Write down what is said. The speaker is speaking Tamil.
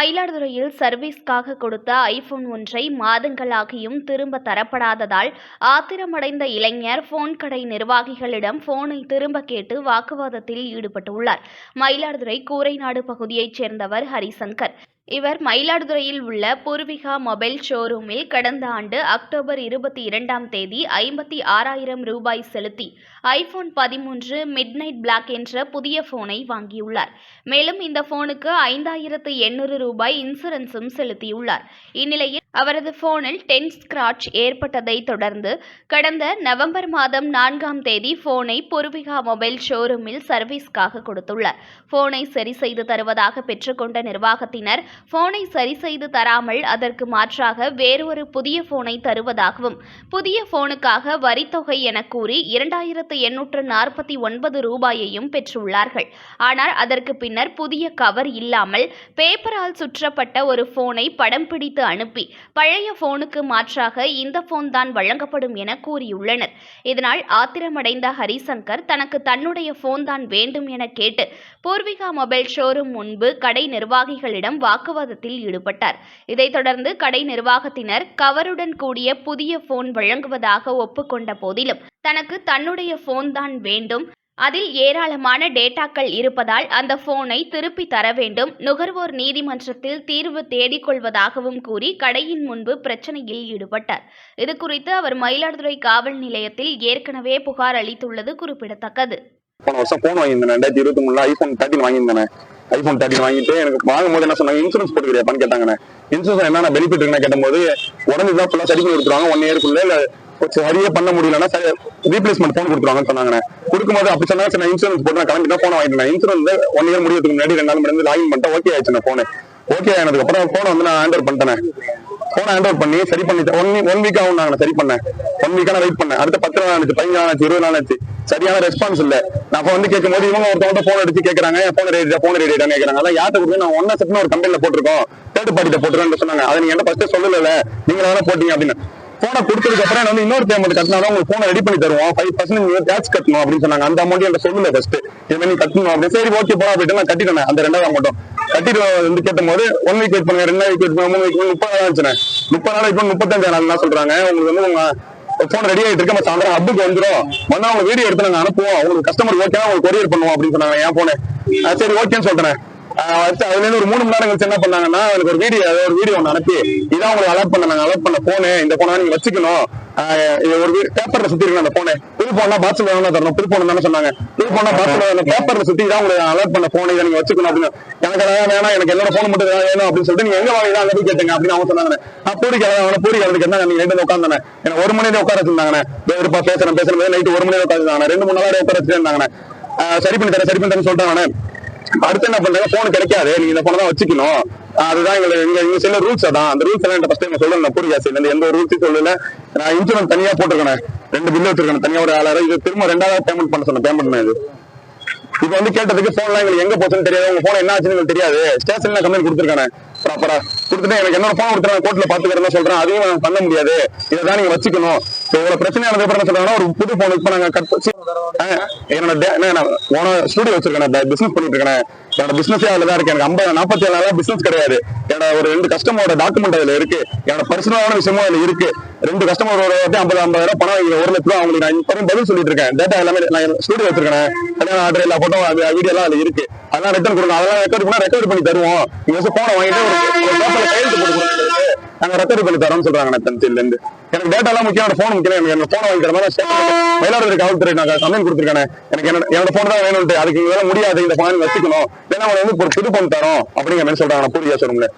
மயிலாடுதுறையில் சர்வீஸ்க்காக கொடுத்த ஐபோன் ஒன்றை மாதங்களாகியும் திரும்ப தரப்படாததால் ஆத்திரமடைந்த இளைஞர் போன் கடை நிர்வாகிகளிடம் போனை திரும்ப கேட்டு வாக்குவாதத்தில் ஈடுபட்டுள்ளார். மயிலாடுதுறை கூரைநாடு பகுதியைச் சேர்ந்தவர் ஹரிசங்கர். இவர் மயிலாடுதுறையில் உள்ள பூர்விகா மொபைல் ஷோரூமில் கடந்த ஆண்டு அக்டோபர் இருபத்தி இரண்டாம் தேதி ஐம்பத்தி ஆறாயிரம் ரூபாய் செலுத்தி ஐபோன் பதிமூன்று மிட்நைட் பிளாக் என்ற புதிய போனை வாங்கியுள்ளார். மேலும் இந்த போனுக்கு ஐந்தாயிரத்து எண்ணூறு ரூபாய் இன்சூரன்ஸும் செலுத்தியுள்ளார். இந்நிலையில் அவரது போனில் டென் ஸ்கிராட்ச் ஏற்பட்டதை தொடர்ந்து கடந்த நவம்பர் மாதம் நான்காம் தேதி போனை பூர்விகா மொபைல் ஷோரூமில் சர்வீஸ்க்காக கொடுத்துள்ளார். போனை சரி செய்து தருவதாக பெற்றுக்கொண்ட நிர்வாகத்தினர் போனை சரி செய்து தராமல் அதற்கு மாற்றாக வேறொரு புதிய போனை தருவதாகவும் புதிய போனுக்காக வரித்தொகை என கூறி இரண்டாயிரத்து எண்ணூற்று நாற்பத்தி ஒன்பது ரூபாயையும் பெற்றுள்ளார்கள். ஆனால் அதற்கு பின்னர் புதிய கவர் இல்லாமல் பேப்பரால் சுற்றப்பட்ட ஒரு போனை படம் பிடித்து அனுப்பி பழைய போனுக்கு மாற்றாக இந்த போன் தான் வழங்கப்படும் என கூறியுள்ளனர். இதனால் ஆத்திரமடைந்த ஹரிசங்கர் தனக்கு தன்னுடைய போன் தான் வேண்டும் என கேட்டு பூர்விகா மொபைல் ஷோரூம் முன்பு கடை நிர்வாகிகளிடம் வாக்குவாதத்தில் ஈடுபட்டார். இதைத் தொடர்ந்து கடை நிர்வாகத்தினர் கவருடன் கூடிய புதிய போன் வழங்குவதாக ஒப்புக்கொண்ட போதிலும் தனக்கு தன்னுடைய போன் தான் வேண்டும். அதில் ஏராளமான டேட்டாக்கள் இருப்பதால் அந்த போனை திருப்பி தர வேண்டும். நுகர்வோர் நீதிமன்றத்தில் தீர்வு தேடிக்கொள்வதாகவும் கூறி கடையின் முன்பு பிரச்சனையில் ஈடுபட்டார். இது குறித்து அவர் மயிலாடுதுறை காவல் நிலையத்தில் ஏற்கனவே புகார் அளித்துள்ளது குறிப்பிடத்தக்கது. போன வருஷம் போன் வாங்கியிருந்தேன் ரெண்டாயிரத்தி இருபத்தி மூணுல ஐபோன் தேர்ட்டின் வாங்கியிருந்தேன். ஐபோன் தேர்ட்டின் வாங்கிட்டு எனக்கு வாங்கும்போது என்ன சொன்னாங்க இன்சூரன்ஸ் போட்டுக்கிறியாப்பான்னு கேட்டாங்க இன்சூரன்ஸ் என்னென்ன பெனிஃபிட் இருக்குன்னு கேட்டபோது உடனே தான் ஃபுல்லாக சரி பண்ணி கொடுத்துருவாங்க ஒன் இயர்க்குள்ள கொஞ்சம் சரியே பண்ண முடியலன்னா ரீப்ளேஸ்மெண்ட் போன் கொடுத்துருவாங்கன்னு சொன்னாங்கண்ணே. கொடுக்கும்போது அப்படி சொன்னாங்க சரி நான் இன்சூரன்ஸ் போட்டு நான் கிளம்பி தான் போன் வாங்கிட்டேன் இன்சூரன்ஸ் ஒன் இயர் முடியறதுக்கு முன்னாடி ரெண்டு நாள் முன்னாடி லாகின் பண்ணிட்டு ஓகே ஆயிடுச்சு நான் போன் ஓகே ஆனதுக்கு அப்புறம் போனை வந்து நான் ஆண்டர் பண்ணிட்டேன் போனை ஹேண்ட் பண்ணி சரி பண்ணி ஒன் ஒன் வீக் ஆகும் நான் சரி பண்ணேன். ஒன் வீக்கான வெயிட் பண்ணேன். அடுத்த பத்து நாள் ஆச்சு பதினஞ்சு நாள் ஆச்சு இருபது நாள் ஆச்சு. சரியான ரெஸ்பான்ஸ் இல்ல. நான் அப்ப வந்து கேட்கும் போது இவங்க ஒருத்தவங்க போன் அடிச்சு கேக்குறாங்க போன் ரெடி போன் ரெடி கேக்குறாங்க அதான் யார்ட்ட கொடுத்து நான் ஒன்னா செட்னு ஒரு கம்பெனில போட்டிருக்கோம். தேர்ட் பார்ட்டிட்ட போட்டுருக்கேன்னு சொன்னாங்க. அதை நீங்க என்ன ஃபர்ஸ்ட் சொல்லல நீங்க வேணா போட்டீங்க அப்படின்னு. போனை கொடுத்ததுக்கு அப்புறம் நான் வந்து இன்னொரு பேமெண்ட் கட்டினா உங்களுக்கு போனை ரெடி பண்ணி தருவோம். ஃபைவ் பர்சன்ட் நீங்க டேக்ஸ் கட்டணும் அப்படின்னு சொன்னாங்க. அந்த அமௌண்ட் என்கிட்ட சொல்லல ஃபர்ஸ்ட் இது மாதிரி நீ கட்டணும் அப்படின்னு. சரி ஓகே போனா அப்படின்ட்டு நான் கட்டிட்டேன் அந்த ரெண்டாவது அமௌண்ட்டும் கட்டிட்டு வந்து கேட்டும் போது ஒன் வீக் வெயிட் பண்ணுங்க ரெண்டு வீக் வெயிட் பண்ணுங்க மூணு வீக் முப்பது நாள் ஆச்சுண்ணே. முப்பது நாள் இப்போ முப்பத்தஞ்சு நாள் சொல்றாங்க. உங்களுக்கு வந்து உங்க போன் ரெடி ஆயிட்டு இருக்க. சாயந்தரம் ஹப்புக்கு வந்துரும். வந்தா அவங்க வீடியோ எடுத்து நாங்க அனுப்புவோம். உங்களுக்கு கஸ்டமர் ஓகே உங்களுக்கு கொரியர் பண்ணுவோம் அப்படின்னு சொன்னாங்க என் போனு சரி ஓகேன்னு சொல்றேன் அடுத்து அதுல இருந்து ஒரு மூணு மணி நேரம் கழிச்சு என்ன பண்ணாங்கன்னா எனக்கு ஒரு வீடியோ ஒரு வீடியோ ஒன்று அனுப்பி இதான் உங்களுக்கு அலர்ட் பண்ண நாங்க அலர்ட் பண்ண போனு இந்த போனா நீங்க வச்சுக்கணும். ஒரு பேப்பர்ல சுத்தி இருக்கு அந்த போனே புது போனா பாத்ரூம் வேணும் தரணும். புது போன தானே சொன்னாங்க. புது போனா பாத்ரூம் பேப்பர்ல சுத்தி இதான் உங்களுக்கு அலர்ட் பண்ண போன் இதை நீங்க வச்சுக்கணும் அப்படின்னு. எனக்கு அதான் வேணாம் எனக்கு என்னோட போன் மட்டும் வேணும் அப்படின்னு சொல்லிட்டு நீங்க எங்க வாங்கினா அங்க கேட்டீங்க கேட்டுங்க அப்படின்னு அவங்க சொன்னாங்க நான் பூரி அவனை பூரி கிளம்புக்கு என்ன நீங்க ரெண்டு உட்காந்தானே எனக்கு ஒரு மணி நேரம் உட்கார வச்சிருந்தாங்கண்ணே. வேறுப்பா பேசுறேன் பேசுறேன் நைட்டு ஒரு மணி நேரம் உட்காந்துருந்தாங்க ரெண்டு மூணு நேரம் உட்கார வச்சிருந்தாங்கண்ணே. சரி பண்ணி தரேன் சரி பண்ணி தரேன் சொல்லிட்டாங்கண்ணே. அடுத்து என்ன பண்றாங்க போன் கிடைக்காது. நீங்க இந்த போன தான் வச்சுக்கணும். அதுதான் எங்க எங்க எங்க ரூல்ஸ் அதான். அந்த ரூல்ஸ் எல்லாம் ஃபர்ஸ்ட் டைம் சொல்றேன் பூரி கேஸ் இருந்து எந்த ஒரு ரூல்ஸும் சொல்லல. நான் இன்சூரன்ஸ் தனியா போட்டிருக்கேன். ரெண்டு பில்லு வச்சிருக்கேன் தனியா ஒரு ஆளாயிரம் இது திரும்ப ரெண்டாவது பேமெண்ட் பண்ண சொன்னேன். பேமெண்ட் இது இப்ப வந்து கேட்டதுக்கு போன்லாம் எங்களுக்கு எங்க போச்சுன்னு தெரியாது. உங்க போன் என்ன ஆச்சுன்னு எங்களுக்கு தெரியாது. ஸ்டேஷன்ல கம்ப்ளைண்ட் கொடுத்துருக்கானே. ப்ராப்பரா கொடுத்துட்டு எனக்கு என்னோட போன் கொடுத்துருக்காங்க கோர்ட்ல பாத்துக்கிறேன்னு சொல்றேன். அதையும் பண்ண முடியாது. இதான் நீங்க வச்சுக்கணும். இவ்வளவு பிரச்சனை ஆனது அப்புறம் என்ன சொல்றாங்கன்னா ஒரு புது போன் இப்ப நாங்க கட் என்னோட டே- என்ன, ஸ்டுடியோ வச்சிருக்கேன் பிசினஸ் பண்ணிட்டு இருக்கேன். என்னோட பிசினஸே அதுல தான் இருக்கு. எனக்கு ஐம்பது நாற்பத்தி ஏழு நாளா பிசினஸ் கிடையாது. என்னோட ஒரு ரெண்டு கஸ்டமரோட டாக்குமெண்ட் அதுல இருக்கு. என்னோட பர்சனலான விஷயமும் அதுல இருக்கு. ரெண்டு கஸ்டமர் ஒரு வாட்டி ஐம்பது ஐம்பதாயிரம் பணம் வாங்கி ஒரு லட்சம் ரூபா அவங்களுக்கு நான் இப்போ பதில் சொல்லிட்டு இருக்கேன். டேட்டா எல்லாமே நான் ஸ்டுடியோ வச்சிருக்கேன். கல்யாணம் ஆர்டர் எல்லா போட்டோ வீடியோ எல்லாம் அதுல இருக்கு. அதெல்லாம் ரிட்டர்ன் கொடுங்க. அதெல்லாம் ரெக்கார்ட் பண்ணா ரெக்கார்ட் பண்ணி தருவோம் நீங்க போன வாங்கிட்டு ஒரு கையெழுத்து போட்டு கொடுங்க. நாங்க ரெக்கார்ட் பண்ணி தரோம்னு சொல்றாங்க நான் தனிச்சில இருந்து எனக்கு டேட்டா எல்லாம் முக்கியம் போன் முக்கியம் எனக்கு என்னோட போன் வாங்கிக்கிற மாதிரி மயிலாடுதுறை காவல்துறை நான் கம்ப்ளைண்ட் கொடுத்துருக்கானே எனக்கு என்னோட என்னோட போன் தான் வேணும்ட்டு அதுக்கு வேலை முடியாது இந்த போன் வச்சுக்கணும். ஏன்னா அவங்க வந்து ஒரு புது போன் தரோம் அப்படிங்கிற மாதிரி சொல்றாங்க பூரியா சொல்லுங்க